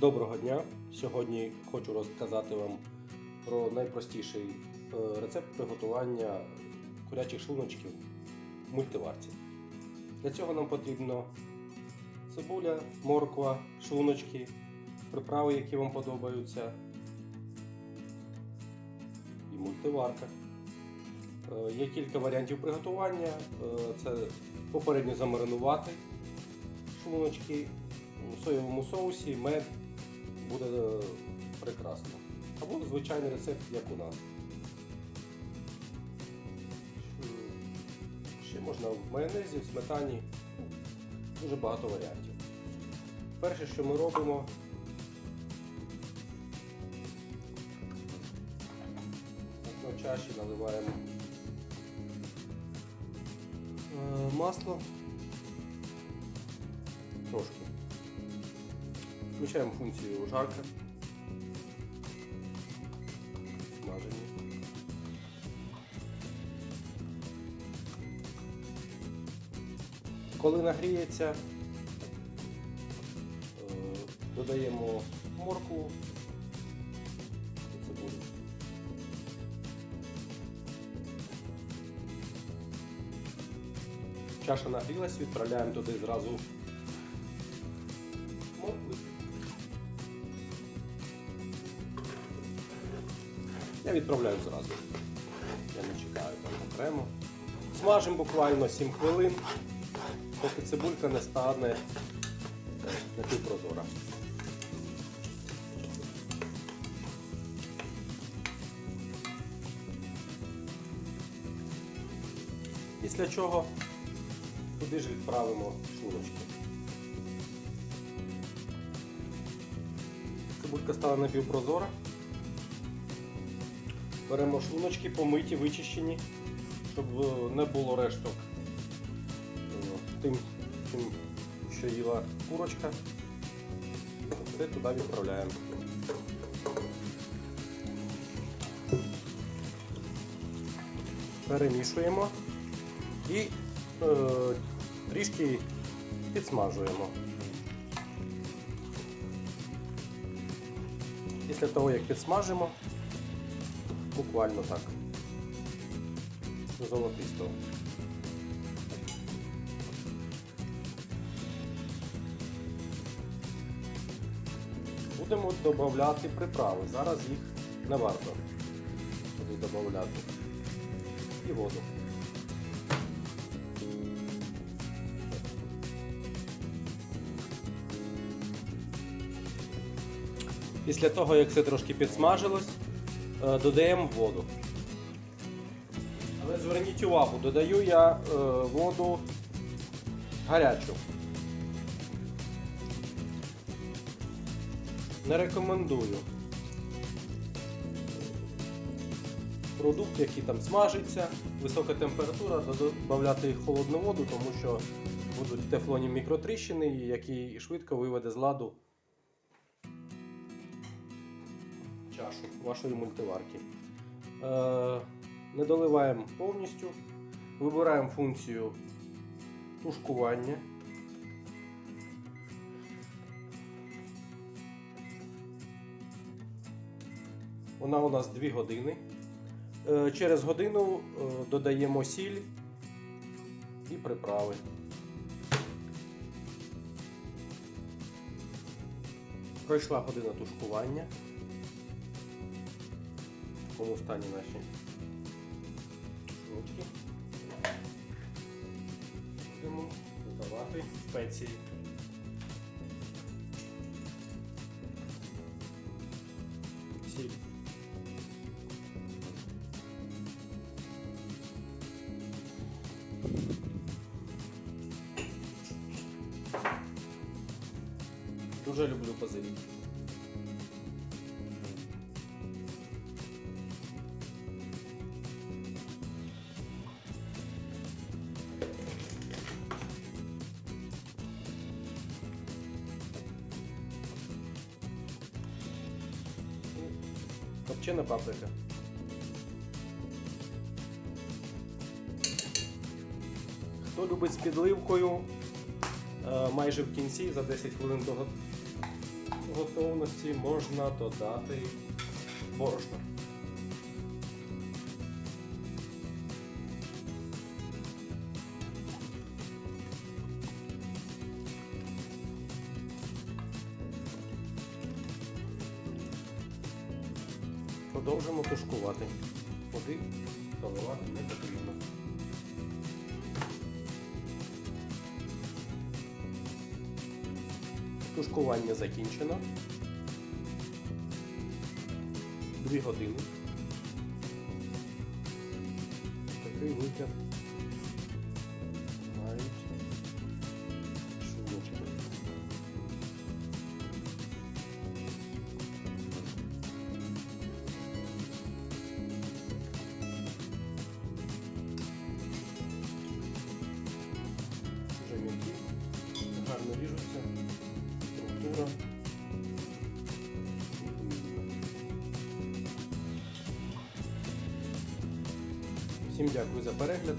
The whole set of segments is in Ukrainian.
Доброго дня! Сьогодні хочу розказати вам про найпростіший е, рецепт приготування курячих шлуночків в мультиварці. Для цього нам потрібно цибуля, морква, шлуночки, приправи, які вам подобаються, і мультиварка. Е, Є кілька варіантів приготування. Е, Це попередньо замаринувати шлуночки у соєвому соусі, мед буде е, прекрасно. Або звичайний рецепт, як у нас. Ще- можна в майонезі, в сметані. Дуже багато варіантів. Перше, що ми робимо, на чаші наливаємо е, масло трошки. Включаємо функцію жарка. Смажені. Коли нагріється, е, додаємо моркву і цибулю. Чаша нагрілась, відправляємо туди зразу Я відправляю зразу. Я не чекаю там окремо. Смажимо буквально 7 хвилин, поки цибулька не стане напівпрозора. Після чого туди ж відправимо шлуночки. Цибулька стала напівпрозора. Беремо шлуночки, помиті, вичищені, щоб е, не було решток е, тим, тим, що їла курочка. Це туди відправляємо. Перемішуємо і е, трішки підсмажуємо. Після того, як підсмажимо, буквально так. До золотистого. Будемо додати приправи. Зараз їх не варто туди додати. І воду. Після того, як все трошки підсмажилось, додаємо воду. Але зверніть увагу, додаю я е, воду гарячу. Не рекомендую. Продукт, який там смажиться, висока температура, додати холодну воду, тому що будуть тефлонні мікротріщини, які швидко виведе з ладу чашу вашої мультиварки. Е, не доливаємо повністю. Вибираємо функцію тушкування. Вона у нас 2 години. Е, Через годину е, додаємо сіль і приправи. Пройшла година тушкування. В якому стані наші шнурки. Будемо додавати спеції. Сіль. Дуже люблю базилік. Копчена паприка. Хто любить з підливкою, е, майже в кінці за 10 хвилин до готовності можна додати борошно. Продовжимо тушкувати. Води заливати не потрібно. Тушкування закінчено. Дві години. Такий вигляд. Гарно структура. Всім дякую за перегляд.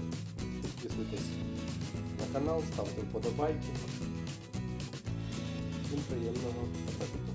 Підписуйтесь на канал, ставте вподобайки. Всім приємного апетиту.